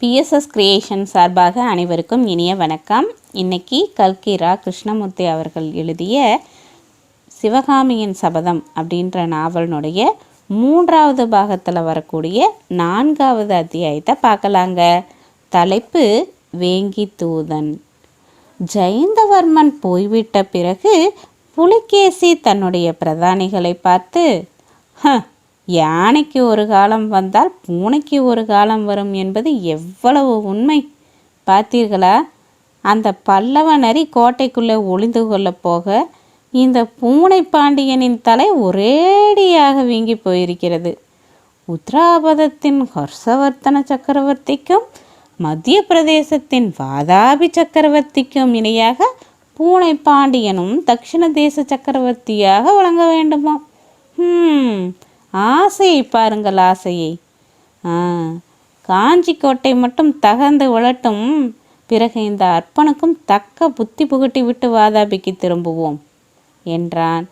BSS creation சார்பாக அனைவருக்கும் இனிய வணக்கம். இன்னைக்கு கல்கிரா கிருஷ்ணமூர்த்தி அவர்கள் எழுதிய சிவகாமியின் சபதம் அப்படின்ற நாவலினுடைய மூன்றாவது பாகத்தில் வரக்கூடிய நான்காவது அத்தியாயத்தை பார்க்கலாங்க. தலைப்பு வேங்கி தூதன். ஜெயந்தவர்மன் போய்விட்ட பிறகு புலிகேசி தன்னுடைய பிரதானிகளை பார்த்து "ஹ, யானைக்கு ஒரு காலம் வந்தால் பூனைக்கு ஒரு காலம் வரும் என்பது எவ்வளவு உண்மை. பார்த்தீர்களா? அந்த பல்லவ நரி கோட்டைக்குள்ளே ஒளிந்து கொள்ளப் போக இந்த பூனை பாண்டியனின் தலை ஒரேடியாக வீங்கி போயிருக்கிறது. உத்ராபதத்தின் ஹர்ஷவர்த்தன சக்கரவர்த்திக்கும் மத்திய பிரதேசத்தின் வாதாபி சக்கரவர்த்திக்கும் இணையாக பூனை பாண்டியனும் தக்ஷிண தேச சக்கரவர்த்தியாக வழங்க வேண்டுமா? ஆசையை பாருங்கள் ஆசையை. ஆ காஞ்சி கோட்டை மட்டும் தகர்ந்து விழட்டும் பிறகு இந்த அர்ப்பனுக்கும் தக்க புத்தி புகட்டி விட்டு வாதாபிக்கு திரும்புவோம் என்றான்.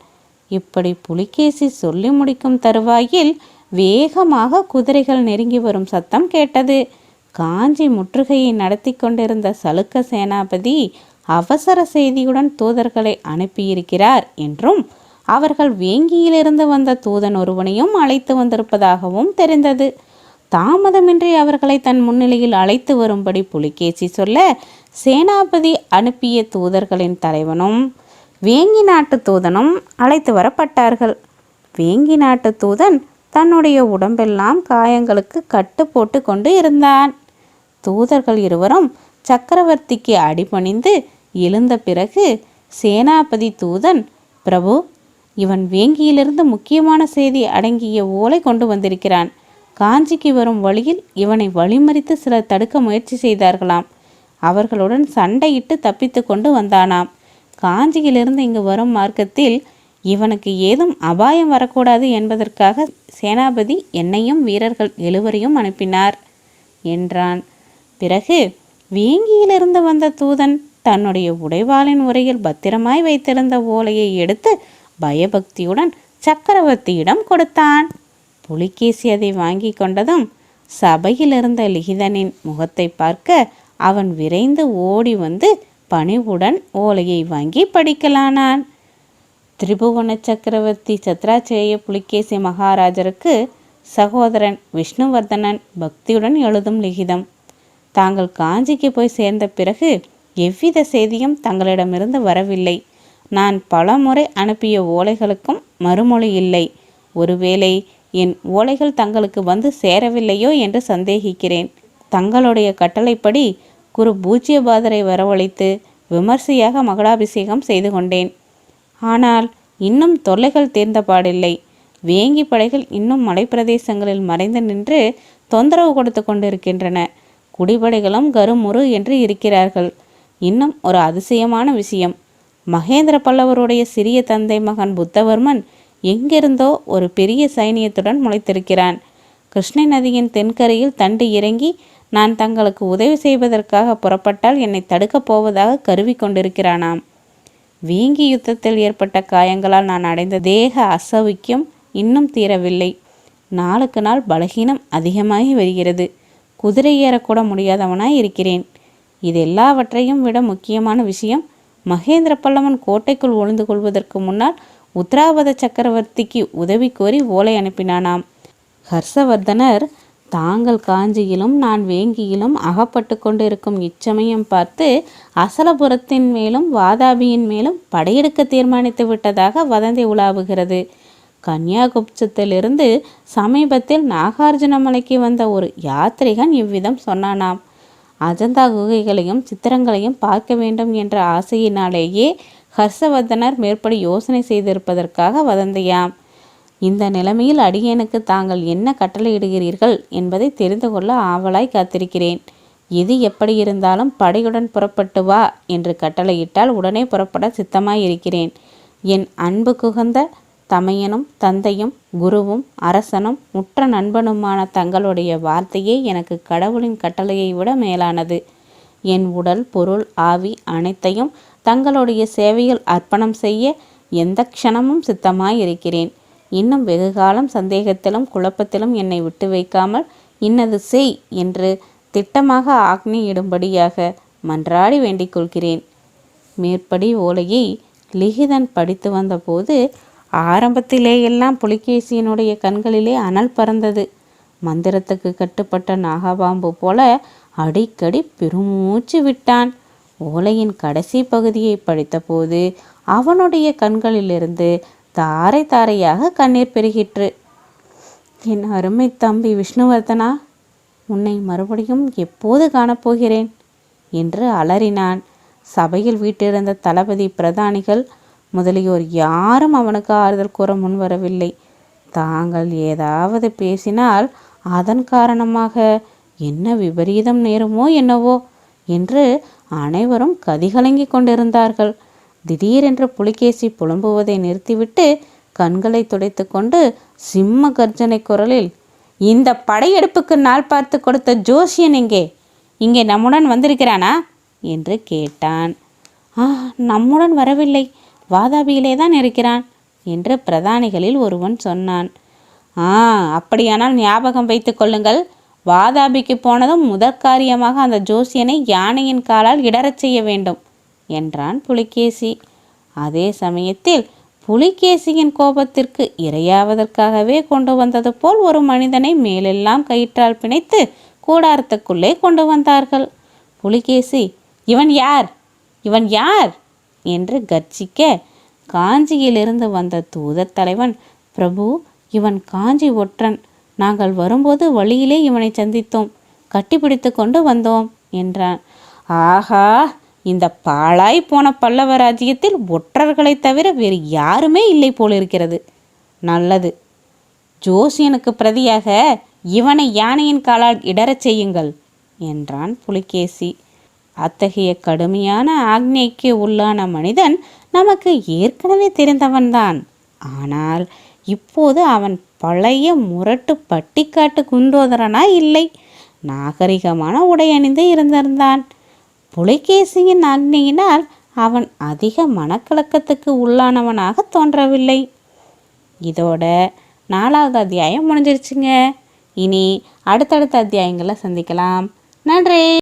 இப்படி புலிகேசி சொல்லி முடிக்கும் தருவாயில் வேகமாக குதிரைகள் நெருங்கி வரும் சத்தம் கேட்டது. காஞ்சி முற்றுகையை நடத்தி கொண்டிருந்த சலுக்க சேனாபதி அவசர செய்தியுடன் தூதர்களை அனுப்பியிருக்கிறார் என்றும் அவர்கள் வேங்கியிலிருந்து வந்த தூதன் ஒருவனையும் அழைத்து வந்திருப்பதாகவும் தெரிந்தது. தாமதமின்றி அவர்களை தன் முன்னிலையில் அழைத்து வரும்படி புலிகேசி சொல்ல சேனாபதி அனுப்பிய தூதர்களின் தலைவனும் வேங்கி நாட்டு தூதனும் அழைத்து வரப்பட்டார்கள். வேங்கி நாட்டு தூதன் தன்னுடைய உடம்பெல்லாம் காயங்களுக்கு கட்டு போட்டு கொண்டு இருந்தான். தூதர்கள் இருவரும் சக்கரவர்த்திக்கு அடிபணிந்து எழுந்த பிறகு சேனாபதி தூதன் பிரபு இவன் வேங்கியிலிருந்து முக்கியமான செய்தி அடங்கிய ஓலை கொண்டு வந்திருக்கிறான். காஞ்சிக்கு வரும் வழியில் இவனை வழிமறித்து சிலர் தடுக்க முயற்சி செய்தார்களாம். அவர்களுடன் சண்டையிட்டு தப்பித்து கொண்டு வந்தானாம். காஞ்சியிலிருந்து இங்கு வரும் மார்க்கத்தில் இவனுக்கு ஏதும் அபாயம் வரக்கூடாது என்பதற்காக சேனாபதி என்னையும் வீரர்கள் எழுவரையும் அனுப்பினார் என்றான். பிறகு வேங்கியிலிருந்து வந்த தூதன் தன்னுடைய உடைவாளின் உரையில் பத்திரமாய் வைத்திருந்த ஓலையை எடுத்து பயபக்தியுடன் சக்கரவர்த்தியிடம் கொடுத்தான். புலிகேசி அதை வாங்கி கொண்டதும் சபையில் இருந்த லிகிதனின் முகத்தை பார்க்க அவன் விரைந்து ஓடி வந்து பணிவுடன் ஓலையை வாங்கி படிக்கலானான். திரிபுவன சக்கரவர்த்தி சத்ராச்சேய புலிகேசி மகாராஜருக்கு சகோதரன் விஷ்ணுவர்தனன் பக்தியுடன் எழுதும் லிகிதம். தாங்கள் காஞ்சிக்கு போய் சேர்ந்த பிறகு எவ்வித செய்தியும் தங்களிடமிருந்து வரவில்லை. நான் பலமுறை அனுப்பிய ஓலைகளுக்கும் மறுமொழி இல்லை. ஒருவேளை என் ஓலைகள் தங்களுக்கு வந்து சேரவில்லையோ என்று சந்தேகிக்கிறேன். தங்களுடைய கட்டளைப்படி குரு பூஜ்யபாதரை வரவழைத்து விமர்சையாக மகளாபிஷேகம் செய்து கொண்டேன். ஆனால் இன்னும் தொல்லைகள் தீர்ந்த பாடில்லை. வேங்கி படைகள் இன்னும் மலைப்பிரதேசங்களில் மறைந்து நின்று தொந்தரவு கொடுத்து கொண்டிருக்கின்றன. குடிபடைகளும் கருமுறு என்று இருக்கிறார்கள். இன்னும் ஒரு அதிசயமான விஷயம். மகேந்திர பல்லவருடைய சிறிய தந்தை மகன் புத்தவர்மன் எங்கிருந்தோ ஒரு பெரிய சைனியத்துடன் முளைத்திருக்கிறான். கிருஷ்ண நதியின் தென்கரையில் தண்டு இறங்கி நான் தங்களுக்கு உதவி செய்வதற்காக புறப்பட்டால் என்னை தடுக்கப் போவதாக கருவி கொண்டிருக்கிறானாம். வீங்கி யுத்தத்தில் ஏற்பட்ட காயங்களால் நான் அடைந்த தேக அசௌக்கியம் இன்னும் தீரவில்லை. நாளுக்கு நாள் பலகீனம் அதிகமாகி வருகிறது. குதிரை ஏறக்கூட முடியாதவனாய் இருக்கிறேன். இது எல்லாவற்றையும் விட முக்கியமான விஷயம் மகேந்திர பல்லவன் கோட்டைக்குள் ஒளிந்து கொள்வதற்கு முன்னால் உத்தராவத சக்கரவர்த்திக்கு உதவி கோரி ஓலை அனுப்பினானாம். ஹர்ஷவர்தனர் தாங்கள் காஞ்சியிலும் நான் வேங்கியிலும் அகப்பட்டு கொண்டிருக்கும் இச்சமயம் பார்த்து அசலபுரத்தின் மேலும் வாதாபியின் மேலும் படையெடுக்க தீர்மானித்து விட்டதாக வதந்தி உலாவுகிறது. கன்னியாகுப்சத்திலிருந்து சமீபத்தில் நாகார்ஜுன மலைக்கு வந்த ஒரு யாத்ரிகன் இவ்விதம் சொன்னானாம். அஜந்தா குகைகளையும் சித்திரங்களையும் பார்க்க வேண்டும் என்ற ஆசையினாலேயே ஹர்ஷவர்தனர் மேற்படி யோசனை செய்திருப்பதற்காக வதந்தியாம். இந்த நிலைமையில் அடியேனுக்கு தாங்கள் என்ன கட்டளையிடுகிறீர்கள் என்பதை தெரிந்து கொள்ள ஆவலாய் காத்திருக்கிறேன். எது எப்படி இருந்தாலும் படையுடன் புறப்பட்டு வா என்று கட்டளையிட்டால் உடனே புறப்பட சித்தமாயிருக்கிறேன். என் அன்பு குகந்த தமையனும் தந்தையும் குருவும் அரசனும் உற்ற நண்பனுமான தங்களுடைய வார்த்தையே எனக்கு கடவுளின் கட்டளையை விட மேலானது. என் உடல் பொருள் ஆவி அனைத்தையும் தங்களுடைய சேவையில் அர்ப்பணம் செய்ய எந்த க்ஷணமும் சித்தமாயிருக்கிறேன். இன்னும் வெகுகாலம் சந்தேகத்திலும் குழப்பத்திலும் என்னை விட்டு வைக்காமல் இன்னது செய் என்று திட்டமாக ஆக்னியிடும்படியாக மன்றாடி வேண்டிக் கொள்கிறேன். மேற்படி ஓலையை லிகிதன் படித்து வந்தபோது ஆரம்பத்திலே எல்லாம் புலிகேசியினுடைய கண்களிலே அனல் பறந்தது. மந்திரத்துக்கு கட்டுப்பட்ட நாகபாம்பு போல அடிக்கடி பெருமூச்சு விட்டான். ஓலையின் கடைசி பகுதியை படித்தபோது அவனுடைய கண்களிலிருந்து தாரை தாரையாக கண்ணீர் பெருகிற்று. என் அருமை தம்பி விஷ்ணுவர்தனா உன்னை மறுபடியும் எப்போது காணப்போகிறேன்? என்று அலறினான். சபையில் வீட்டிருந்த தளபதி பிரதானிகள் முதலியோர் யாரும் அவனுக்கு ஆறுதல் கூற முன்வரவில்லை தாங்கள் ஏதாவது பேசினால் அதன் காரணமாக என்ன விபரீதம் நேருமோ என்னவோ என்று அனைவரும் கதிகலங்கிக் கொண்டிருந்தார்கள். திடீரென்று புலிகேசி புலம்புவதை நிறுத்திவிட்டு கண்களை துடைத்துக்கொண்டு சிம்ம கர்ஜனை குரலில் இந்த படையெடுப்புக்கு நாள் பார்த்து கொடுத்த ஜோசியன் எங்கே? இங்கே நம்முடன் வந்திருக்கிறானா? என்று கேட்டான். ஆ நம்முடன் வரவில்லை. வாதாபியிலே தான் இருக்கிறான் என்று பிரதானிகளில் ஒருவன் சொன்னான். ஆ அப்படியானால் ஞாபகம் வைத்துக் கொள்ளுங்கள். வாதாபிக்கு போனதும் முதற்காரியமாக அந்த ஜோசியனை யானையின் காலால் இடறச் செய்ய வேண்டும் என்றான் புலிகேசி. அதே சமயத்தில் புலிகேசியின் கோபத்திற்கு இரையாவதற்காகவே கொண்டு வந்தது போல் ஒரு மனிதனை மேலெல்லாம் கயிற்றால் பிணைத்து கூடாரத்துக்குள்ளே கொண்டு வந்தார்கள். புலிகேசி இவன் யார்? இவன் யார்? என்று கர்ஜிக்க காஞ்சியிலிருந்து வந்த தூதர் தலைவன் பிரபு இவன் காஞ்சி ஒற்றன். நாங்கள் வரும்போது வழியிலே இவனை சந்தித்தோம். கட்டிப்பிடித்து கொண்டு வந்தோம் என்றான். ஆஹா! இந்த பாழாய் போன பல்லவ ராஜ்யத்தில் ஒற்றர்களைத் தவிர வேறு யாருமே இல்லை போலிருக்கிறது. நல்லது. ஜோசியனுக்கு பிரதியாக இவனை யானையின் காலால் இடறச் செய்யுங்கள் என்றான் புலிகேசி. அத்தகைய கடுமையான ஆக்ஞைக்கு உள்ளான மனிதன் நமக்கு ஏற்கனவே தெரிந்தவன்தான். ஆனால் இப்போது அவன் பழைய முரட்டு பட்டிக்காட்டு குண்டோதரனா இல்லை. நாகரிகமான உடை அணிந்து இருந்திருந்தான். புலிகேசியின் ஆக்னியினால் அவன் அதிக மனக்கலக்கத்துக்கு உள்ளானவனாக தோன்றவில்லை. இதோட நாலாவது அத்தியாயம் முடிஞ்சிருச்சுங்க. இனி அடுத்தடுத்த அத்தியாயங்களை சந்திக்கலாம். நன்றி!